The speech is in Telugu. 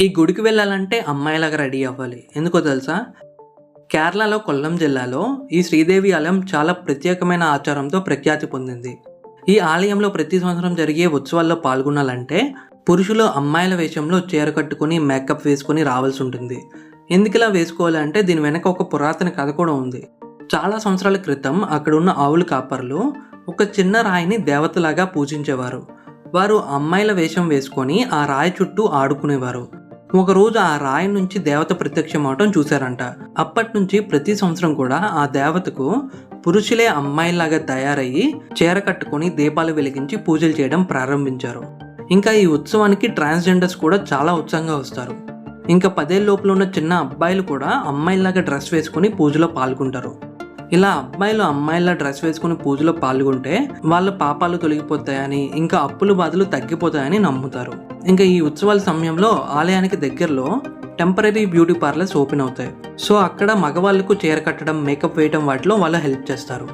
ఈ గుడికి వెళ్ళాలంటే అమ్మాయిలాగా రెడీ అవ్వాలి. ఎందుకో తెలుసా? కేరళలో కొల్లం జిల్లాలో ఈ శ్రీదేవి ఆలయం చాలా ప్రత్యేకమైన ఆచారంతో ప్రఖ్యాతి పొందింది. ఈ ఆలయంలో ప్రతి సంవత్సరం జరిగే ఉత్సవాల్లో పాల్గొనాలంటే పురుషులు అమ్మాయిల వేషంలో చీర కట్టుకొని మేకప్ వేసుకొని రావాల్సి ఉంటుంది. ఎందుకు ఇలా వేసుకోవాలంటే దీని వెనక ఒక పురాతన కథ కూడా ఉంది. చాలా సంవత్సరాల క్రితం అక్కడ ఉన్న ఆవుల కాపర్లు ఒక చిన్న రాయిని దేవతలాగా పూజించేవారు. వారు అమ్మాయిల వేషం వేసుకొని ఆ రాయి చుట్టూ ఆడుకునేవారు. ఒకరోజు ఆ రాయి నుంచి దేవత ప్రత్యక్షం అవటం చూశారంట. అప్పటి నుంచి ప్రతి సంవత్సరం కూడా ఆ దేవతకు పురుషులే అమ్మాయిలాగా తయారయ్యి చీర కట్టుకొని దీపాలు వెలిగించి పూజలు చేయడం ప్రారంభించారు. ఇంకా ఈ ఉత్సవానికి ట్రాన్స్జెండర్స్ కూడా చాలా ఉత్సాహంగా వస్తారు. ఇంకా పదేళ్ళ లోపల ఉన్న చిన్న అబ్బాయిలు కూడా అమ్మాయిలాగా డ్రెస్ వేసుకొని పూజలో పాల్గొంటారు. ఇలా అబ్బాయిలు అమ్మాయిల డ్రెస్ వేసుకుని పూజలో పాల్గొంటే వాళ్ళ పాపాలు తొలగిపోతాయని ఇంకా అప్పులు బాధలు తగ్గిపోతాయని నమ్ముతారు. ఇంకా ఈ ఉత్సవాల సమయంలో ఆలయానికి దగ్గరలో టెంపరీ బ్యూటీ పార్లర్స్ ఓపెన్ అవుతాయి. సో అక్కడ మగవాళ్ళకు చీర కట్టడం మేకప్ వేయడం వాటిలో వాళ్ళు హెల్ప్ చేస్తారు.